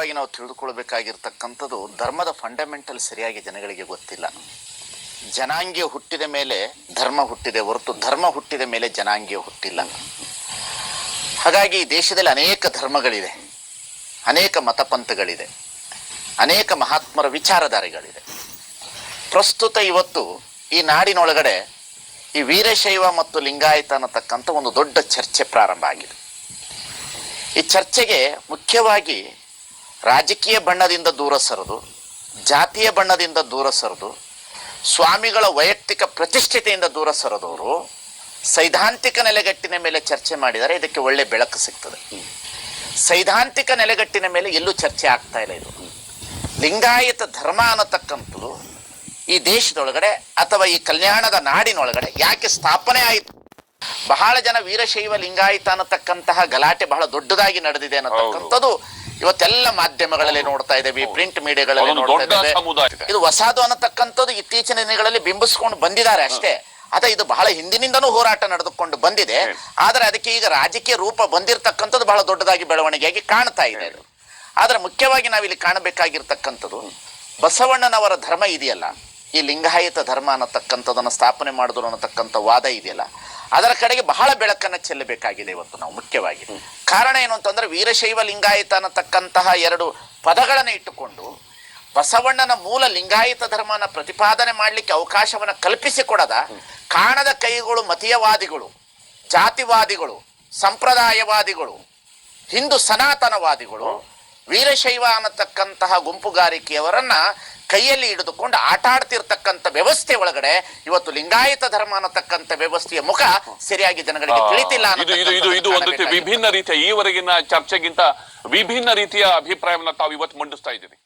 ಮುಖ್ಯವಾಗಿ ನಾವು ತಿಳಿದುಕೊಳ್ಬೇಕಾಗಿರ್ತಕ್ಕಂಥದ್ದು ಧರ್ಮದ ಫಂಡಮೆಂಟಲ್ ಸರಿಯಾಗಿ ಜನಗಳಿಗೆ ಗೊತ್ತಿಲ್ಲ. ಜನಾಂಗೀಯ ಹುಟ್ಟಿದ ಮೇಲೆ ಧರ್ಮ ಹುಟ್ಟಿದೆ ಹೊರತು ಧರ್ಮ ಹುಟ್ಟಿದ ಮೇಲೆ ಜನಾಂಗೀಯ ಹುಟ್ಟಿಲ್ಲ. ಹಾಗಾಗಿ ಈ ದೇಶದಲ್ಲಿ ಅನೇಕ ಧರ್ಮಗಳಿದೆ. ಅನೇಕ ಮತಪಂಥಗಳಿದೆ. ಅನೇಕ ಮಹಾತ್ಮರ ವಿಚಾರಧಾರೆಗಳಿದೆ. ಪ್ರಸ್ತುತ ಇವತ್ತು ಈ ನಾಡಿನೊಳಗಡೆ ಈ ವೀರಶೈವ ಮತ್ತು ಲಿಂಗಾಯತ ಅನ್ನತಕ್ಕಂಥ ಒಂದು ದೊಡ್ಡ ಚರ್ಚೆ ಪ್ರಾರಂಭ ಆಗಿದೆ. ಈ ಚರ್ಚೆಗೆ ಮುಖ್ಯವಾಗಿ ರಾಜಕೀಯ ಬಣ್ಣದಿಂದ ದೂರ ಸರಿದು, ಜಾತಿಯ ಬಣ್ಣದಿಂದ ದೂರ ಸರಿದು, ಸ್ವಾಮಿಗಳ ವೈಯಕ್ತಿಕ ಪ್ರತಿಷ್ಠಿತೆಯಿಂದ ದೂರ ಸರದವರು ಸೈದ್ಧಾಂತಿಕ ನೆಲೆಗಟ್ಟಿನ ಮೇಲೆ ಚರ್ಚೆ ಮಾಡಿದರೆ ಇದಕ್ಕೆ ಒಳ್ಳೆ ಬೆಳಕು ಸಿಗ್ತದೆ. ಸೈದ್ಧಾಂತಿಕ ನೆಲೆಗಟ್ಟಿನ ಮೇಲೆ ಎಲ್ಲೂ ಚರ್ಚೆ ಆಗ್ತಾ ಇಲ್ಲ ಇದು. ಲಿಂಗಾಯತ ಧರ್ಮ ಅನ್ನತಕ್ಕಂಥದ್ದು ಈ ದೇಶದೊಳಗಡೆ ಅಥವಾ ಈ ಕಲ್ಯಾಣದ ನಾಡಿನೊಳಗಡೆ ಯಾಕೆ ಸ್ಥಾಪನೆ ಆಯಿತು? ಬಹಳ ಜನ ವೀರಶೈವ ಲಿಂಗಾಯತ ಅನ್ನತಕ್ಕಂತಹ ಗಲಾಟೆ ಬಹಳ ದೊಡ್ಡದಾಗಿ ನಡೆದಿದೆ ಅನ್ನತಕ್ಕಂಥದ್ದು ಇವತ್ತೆಲ್ಲ ಮಾಧ್ಯಮಗಳಲ್ಲಿ ನೋಡ್ತಾ ಇದ್ದೇವೆ ಪ್ರಿಂಟ್ ಮೀಡಿಯಾಗಳಲ್ಲಿ ನೋಡ್ತಾ ಇದ್ದೇವೆ ಇದು. ಹೊಸದು ಅನ್ನತಕ್ಕಂಥದ್ದು ಇತ್ತೀಚಿನ ದಿನಗಳಲ್ಲಿ ಬಿಂಬಿಸ್ಕೊಂಡು ಬಂದಿದ್ದಾರೆ ಅಷ್ಟೇ. ಅದ ಇದು ಬಹಳ ಹಿಂದಿನಿಂದನೂ ಹೋರಾಟ ನಡೆದುಕೊಂಡು ಬಂದಿದೆ. ಆದರೆ ಅದಕ್ಕೆ ಈಗ ರಾಜಕೀಯ ರೂಪ ಬಂದಿರತಕ್ಕಂಥದ್ದು ಬಹಳ ದೊಡ್ಡದಾಗಿ ಬೆಳವಣಿಗೆಯಾಗಿ ಕಾಣ್ತಾ ಇದೆ ಅದು. ಆದ್ರೆ ಮುಖ್ಯವಾಗಿ ನಾವಿಲ್ಲಿ ಕಾಣಬೇಕಾಗಿರ್ತಕ್ಕಂಥದ್ದು ಬಸವಣ್ಣನವರ ಧರ್ಮ ಇದೆಯಲ್ಲ. ಈ ಲಿಂಗಾಯತ ಧರ್ಮ ಅನ್ನತಕ್ಕಂಥದ್ದನ್ನು ಸ್ಥಾಪನೆ ಮಾಡಿದ್ರು ಅನ್ನತಕ್ಕಂಥ ವಾದ ಇದೆಯಲ್ಲ ಅದರ ಕಡೆಗೆ ಬಹಳ ಬೆಳಕನ್ನು ಚೆಲ್ಲಬೇಕಾಗಿದೆ ಇವತ್ತು ನಾವು ಮುಖ್ಯವಾಗಿ. ಕಾರಣ ಏನು ಅಂತಂದ್ರೆ ವೀರಶೈವ ಲಿಂಗಾಯತ ಅನ್ನತಕ್ಕಂತಹ ಎರಡು ಪದಗಳನ್ನು ಇಟ್ಟುಕೊಂಡು ಬಸವಣ್ಣನ ಮೂಲ ಲಿಂಗಾಯತ ಧರ್ಮನ ಪ್ರತಿಪಾದನೆ ಮಾಡಲಿಕ್ಕೆ ಅವಕಾಶವನ್ನು ಕಲ್ಪಿಸಿಕೊಡದ ಕಾಣದ ಕೈಗಳು ಮತೀಯವಾದಿಗಳು ಜಾತಿವಾದಿಗಳು ಸಂಪ್ರದಾಯವಾದಿಗಳು ಹಿಂದೂ ಸನಾತನವಾದಿಗಳು ವೀರಶೈವ ಅನ್ನತಕ್ಕಂತಹ ಗುಂಪುಗಾರಿಕೆಯವರನ್ನ ಕೈಯಲ್ಲಿ ಹಿಡಿದುಕೊಂಡು ಆಟ ಆಡ್ತಿರ್ತಕ್ಕಂಥ ವ್ಯವಸ್ಥೆ ಒಳಗಡೆ ಇವತ್ತು ಲಿಂಗಾಯತ ಧರ್ಮ ಅನ್ನತಕ್ಕಂಥ ವ್ಯವಸ್ಥೆಯ ಮುಖ ಸರಿಯಾಗಿ ಜನಗಳಿಗೆ ತಿಳಿತಿಲ್ಲ ಇದು ಇದು ಇದು ಇದು ಒಂದು ವಿಭಿನ್ನ ರೀತಿಯ ಈವರೆಗಿನ ಚರ್ಚೆಗಿಂತ ವಿಭಿನ್ನ ರೀತಿಯ ಅಭಿಪ್ರಾಯವನ್ನು ತಾವು ಇವತ್ತು ಮಂಡಿಸ್ತಾ ಇದ್ದೀರಿ.